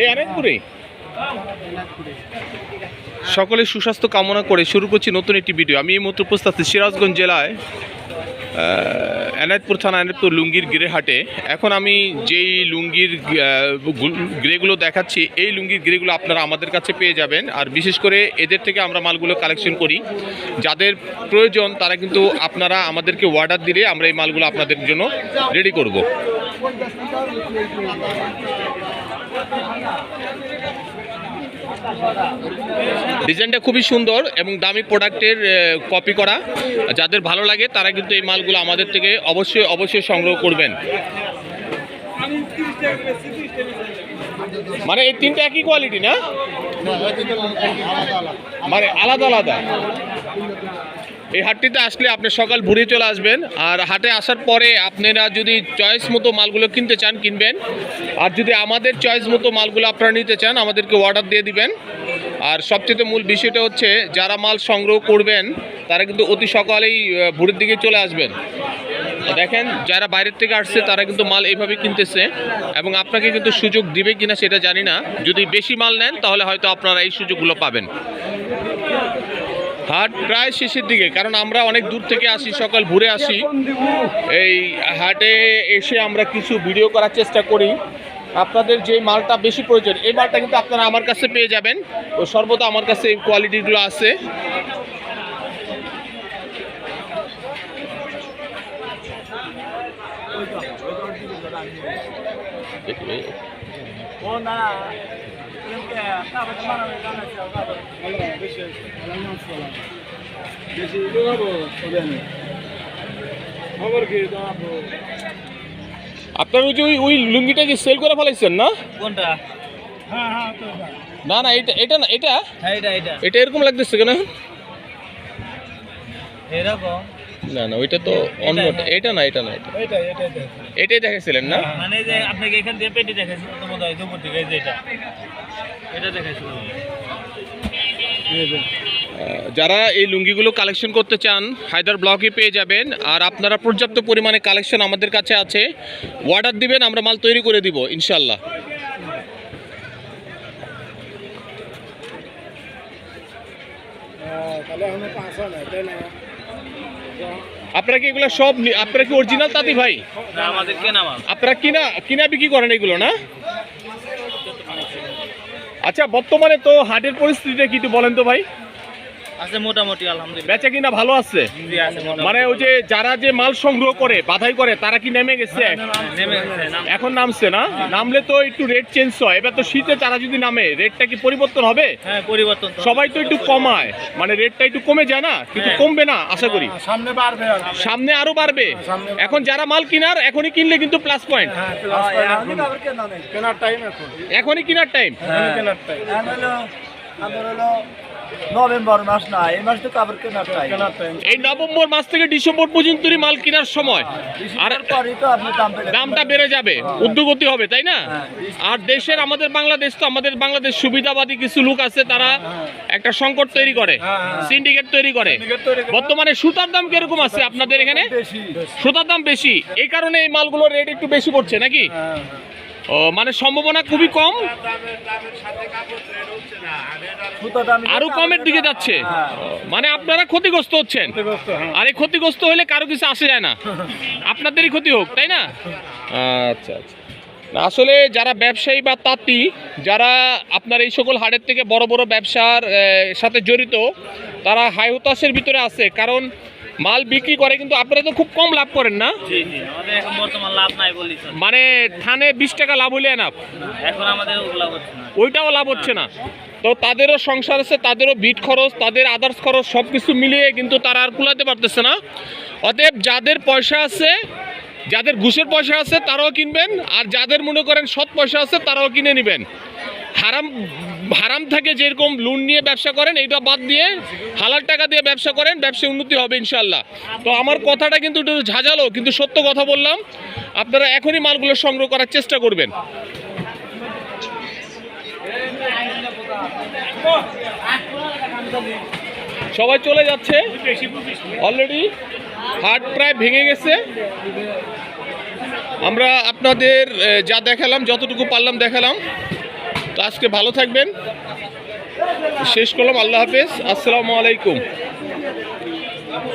এই সকলে সুস্বাস্থ্য কামনা করে শুরু করছি নতুন একটি ভিডিও। আমি এই মুহূর্তে উপস্থিত আছি সিরাজগঞ্জ জেলায় এনায়তপুর থানা এনায়তপুর লুঙ্গির গ্রে হাটে এখন আমি যেই লুঙ্গির গ্রেগুলো দেখাচ্ছি, এই লুঙ্গির গ্রেগুলো আপনারা আমাদের কাছে পেয়ে যাবেন। আর বিশেষ করে এদের থেকে আমরা মালগুলো কালেকশন করি। যাদের প্রয়োজন, তারা কিন্তু আপনারা আমাদেরকে অর্ডার দিলে আমরা এই মালগুলো আপনাদের জন্য রেডি করব। ডিজাইনটা খুবই সুন্দর এবং দামি প্রোডাক্টের কপি করা। যাদের ভালো লাগে, তারা কিন্তু এই মালগুলো আমাদের থেকে অবশ্যই অবশ্যই সংগ্রহ করবেন। মানে এই তিনটা একই কোয়ালিটি না? মানে আলাদা আলাদা। এই হাটটিতে আসলে আপনি সকাল ভোরে চলে আসবেন। আর হাটে আসার পরে আপনারা যদি চয়েস মতো মালগুলো কিনতে চান, কিনবেন। আর যদি আমাদের চয়েস মতো মালগুলো আপনারা নিতে চান, আমাদেরকে অর্ডার দিয়ে দিবেন। আর সবচেয়ে মূল বিষয়টা হচ্ছে, যারা মাল সংগ্রহ করবেন, তারা কিন্তু অতি সকালেই ভোরের দিকে চলে আসবেন। দেখেন, যারা বাইরের থেকে আসছে, তারা কিন্তু মাল এইভাবে কিনতেছে। এবং আপনাকে কিন্তু সুযোগ দিবে কিনা সেটা জানি না। যদি বেশি মাল নেন, তাহলে হয়তো আপনারা এই সুযোগগুলো পাবেন। হাট প্রায় শেষের দিকে, কারণ আমরা অনেক দূর থেকে আসি, সকাল ঘুরে আসি। এই হাটে এসে আমরা কিছু ভিডিও করার চেষ্টা করি। আপনাদের যে মালটা বেশি প্রয়োজন, এই মালটা কিন্তু আপনারা আমার কাছে পেয়ে যাবেন। ও সর্বদা আমার কাছে এই কোয়ালিটিগুলো আছে। দেখি আপনার ওই যে ওই ওই লুঙ্গিটা কি সেল করে ফেলাইছেন না? কোনটা? না না এটা এটা না এটা? হ্যাঁ এটা এটা। এটা এরকম লাগতেছে কেন? এরকম? না না ওইটা তো অন্য এটা না এটা না এটা। এটাই দেখাইছিলেন না? মানে যে আপনাকে এখান দিয়ে পেটি দেখাইছিল তো মনে হয় দুপুর এই যে এটা। এটা দেখাইছিল। আহ, যারা এই লুঙ্গিগুলো কালেকশন করতে চান হায়দার ব্লকে পেয়ে যাবেন। আর আপনারা পর্যাপ্ত পরিমাণে কালেকশন আমাদের কাছে আছে। অর্ডার দিবেন আমরা মাল তৈরি করে দিব ইনশাল্লাহ আপনারা কি এগুলো সব আপনারা কি অরিজিনাল তাঁতি ভাই? আমাদের কেনা মাল। আপনারা কিনা কিনা বিক্রি করেন এগুলো না? আচ্ছা বর্তমানে তো হাটের পরিস্থিতিটা কি একটু বলেন তো ভাই। আছে মোটামুটি আলহামদুলিল্লাহ। বেচা কিনা ভালো আছে? জি আছে মানে ওই যে যারা যে মাল সংগ্রহ করে বাধাই করে তারা কি নেমে গেছে? নেমে গেছে এখন নামছে না? নামলে তো একটু রেট চেঞ্জ হয়। এবার তো শীতে তারা যদি নামে রেটটা কি পরিবর্তন হবে? হ্যাঁ পরিবর্তন সবাই তো একটু কমায়। মানে রেটটা একটু কমে যায় না? কিন্তু হ্যাঁ। কমবে না আশা করি। সামনে বাড়বে সামনে আরও বাড়বে। এখন যারা মাল কিনার এখনই কিনলে কিন্তু প্লাস পয়েন্ট হ্যাঁ কেনার টাইম এখনই কিনার টাইম নভেম্বর মাস না এই মাস তো কাপড় কেনার টাইম এই নভেম্বর মাস থেকে ডিসেম্বর পর্যন্তই মাল কেনার সময়। আর পরই তো আপনি দামটা বেড়ে যাবে। উদ্যোগতি হবে তাই না? আর দেশের আমাদের বাংলাদেশ তো আমাদের বাংলাদেশ সুবিধাবাদী কিছু লোক আছে তারা একটা সংকট তৈরি করে সিন্ডিকেট তৈরি করে। বর্তমানে সুতার দাম কীরকম আছে আপনাদের এখানে? সুতার দাম বেশি। এই কারণে এই মালগুলোর রেট একটু বেশি পড়ছে নাকি? ও মানে সম্ভাবনা খুবই কম। আরও কমের দিকে যাচ্ছে। ও, মানে আপনারা ক্ষতিগ্রস্ত হচ্ছেন। আর এই ক্ষতিগ্রস্ত হলে কারও কিছু আসে যায় না। আপনাদেরই ক্ষতি হোক তাই না? আচ্ছা আচ্ছা। আসলে যারা ব্যবসায়ী বা তাঁতি যারা আপনার এই সকল হাটের থেকে বড় বড় ব্যবসার সাথে জড়িত তারা হাই হতাশের ভিতরে আছে। কারণ মাল বিক্রি করে কিন্তু আপনারা তো খুব কম লাভ করেন না। মানে থানে বিশ টাকা লাভ হলে না? এখন আমাদের না। ওইটাও লাভ হচ্ছে না। তো তাদেরও সংসার আছে, তাদেরও বিট খরচ, তাদের আদার্স খরচ সব কিছু মিলিয়ে কিন্তু তারা আর কুলাতে পারতেছে না। অতএব যাদের পয়সা আছে, যাদের ঘুষের পয়সা আছে, তারাও কিনবেন, আর যাদের মনে করেন সৎ পয়সা আছে, তারাও কিনে নেবেন। হারাম হারাম থাকে যেরকম লোন নিয়ে ব্যবসা করেন, এইটা বাদ দিয়ে হালাল টাকা দিয়ে ব্যবসা করেন, ব্যবসায় উন্নতি হবে ইনশাল্লাহ তো আমার কথাটা কিন্তু একটু ঝাঁঝালো, কিন্তু সত্য কথা বললাম, আপনারা এখনই মালগুলো সংগ্রহ করার চেষ্টা করবেন। সবাই চলে যাচ্ছে। অলরেডি হার্ট প্রায় ভেঙে গেছে। আমরা আপনাদের যা দেখালাম, যতটুকু পারলাম দেখালাম। তো আজকে ভালো থাকবেন। শেষ করলাম। আল্লাহ হাফেজ। আসসালামু আলাইকুম।